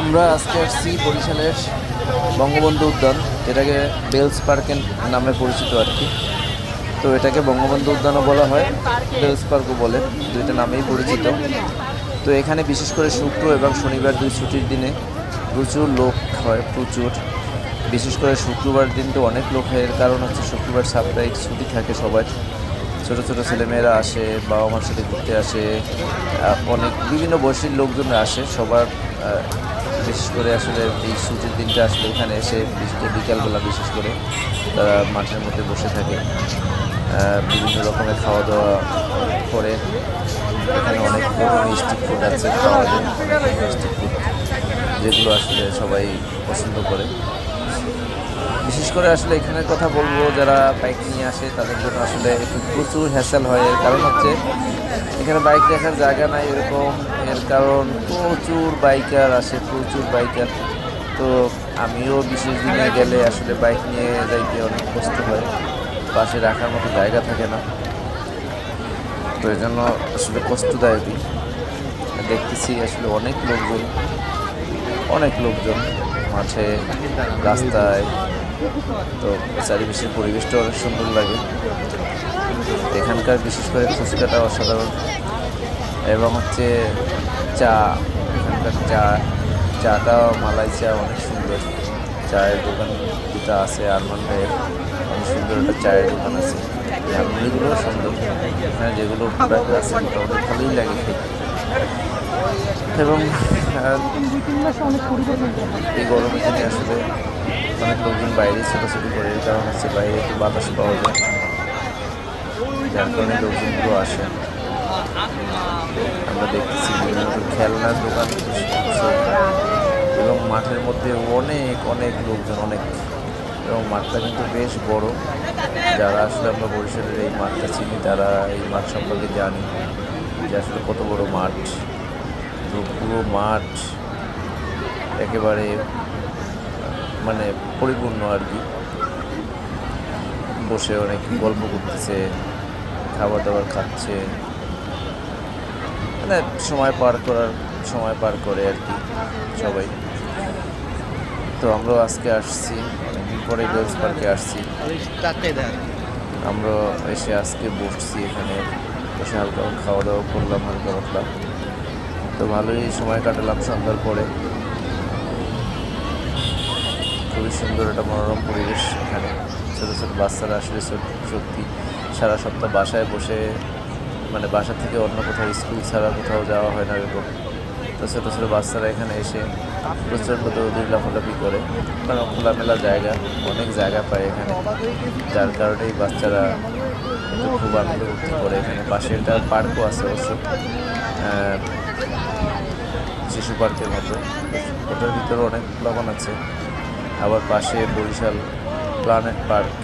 আমরা আজকে আসছি বরিশালের বঙ্গবন্ধু উদ্যান যেটাকে বেলস পার্কের নামে পরিচিত আর কি। তো এটাকে বঙ্গবন্ধু উদ্যানও বলা হয়, বেলস পার্কও বলে, দুইটা নামেই পরিচিত। তো এখানে বিশেষ করে শুক্র এবং শনিবার দুই ছুটির দিনে প্রচুর লোক হয়, প্রচুর। বিশেষ করে শুক্রবার দিন তো অনেক লোক হয়, এর কারণ হচ্ছে শুক্রবার সাপ্তাহিক ছুটি থাকে সবার। ছোট ছোট ছেলেমেয়েরা আসে বাবা মার সাথে ঘুরতে আসে অনেক বিভিন্ন বয়সীর লোকজন আসে, সবার বিশেষ করে আসলে এই সূর্যের দিনটা আসলে এখানে এসে বিকালবেলা বিশেষ করে তারা মাঠের মধ্যে বসে থাকে। বিভিন্ন রকমের খাওয়া দাওয়া করে। এখানে অনেক রকমের স্ট্রিট ফুড আছে স্ট্রিট ফুড যেগুলো আসলে সবাই পছন্দ করে। বিশেষ করে আসলে এখানের কথা বলব, যারা বাইক নিয়ে আসে, তাদের জন্য আসলে একটু প্রচুর হ্যাসেল হয়। এর কারণ হচ্ছে, এখানে বাইক রাখার জায়গা নাই এরকম। এর কারণ প্রচুর বাইকার আসে, প্রচুর বাইকার তো আমিও বিশেষ দিনে গেলে আসলে বাইক নিয়ে যাইতে অনেক কষ্ট হয়। পাশে রাখার মতো জায়গা থাকে না। তো এই জন্য আসলে কষ্টদায়কই। দেখতেছি আসলে অনেক লোকজন অনেক লোকজন মাঠে রাস্তায়। তো চারিপাশের পরিবেশটা অনেক সুন্দর লাগে। এখানকার বিশেষ করে ফুচকাটা অসাধারণ। এবং হচ্ছে চা, এখানকার চা চাটা মালাই চা অনেক সুন্দর। চায়ের দোকান দুটা আছে, আরমান ভাইয়ের। অনেক সুন্দর একটা চায়ের দোকান আছে। ঝালমুড়িগুলোও সুন্দর। এখানে যেগুলো প্রোডাক্ট আছে, মোটামুটি ভালোই লাগে এবং এই গরমে আসলে অনেক লোকজন বাইরে ছোটাছুটি করে কারণ হচ্ছে বাইরে একটু বাতাস পাওয়া যায়। যার কারণে লোকজনগুলো আসে। আমরা দেখতেছি বিভিন্ন খেলনার দোকান, এবং মাঠের মধ্যে অনেক অনেক লোকজন, অনেক। এবং মাঠটা কিন্তু বেশ বড়। যারা আসলে আমরা বরিশালের এই মাঠটা চিনি, তারা এই মাঠ সম্পর্কে জানি যে আসলে কত বড় মাঠ। তো পুরো মাঠ একেবারে মানে পরিপূর্ণ আর কি। বসে অনেক গল্প করতেছে খাবার দাবার খাচ্ছে। মানে সময় পার করার, সময় পার করে আর কি সবাই। তো আমরাও আজকে আসছি পরে বেলস পার্কে আসছি। আমরা এসে আজকে বসছি এখানে, বসে হালকা খাওয়া দাওয়া করলাম, হালকা পাতলা। তো ভালোই সময় কাটালাম সন্ধ্যার পরে। খুবই সুন্দর একটা মনোরম পরিবেশ এখানে। ছোটো ছোটো বাচ্চারা আসলে সত- সত্যি সারা সপ্তাহ বাসায় বসে মানে বাসা থেকে অন্য কোথাও স্কুল ছাড়া কোথাও যাওয়া হয় না এরকম। তো ছোটো ছোটো বাচ্চারা এখানে এসে প্রচণ্ড দৌড়ি লাফালাফি করে। কারণ খোলামেলা জায়গা, অনেক জায়গা পায় এখানে। যার কারণেই বাচ্চারা খুব আনন্দ করতে করে এখানে। পাশে একটা পার্কও আছে অবশ্য শিশু পার্কের মতো। ওটার ভিতরে অনেক প্লাবন আছে। আবার পাশে বরিশাল প্লানেট পার্ক।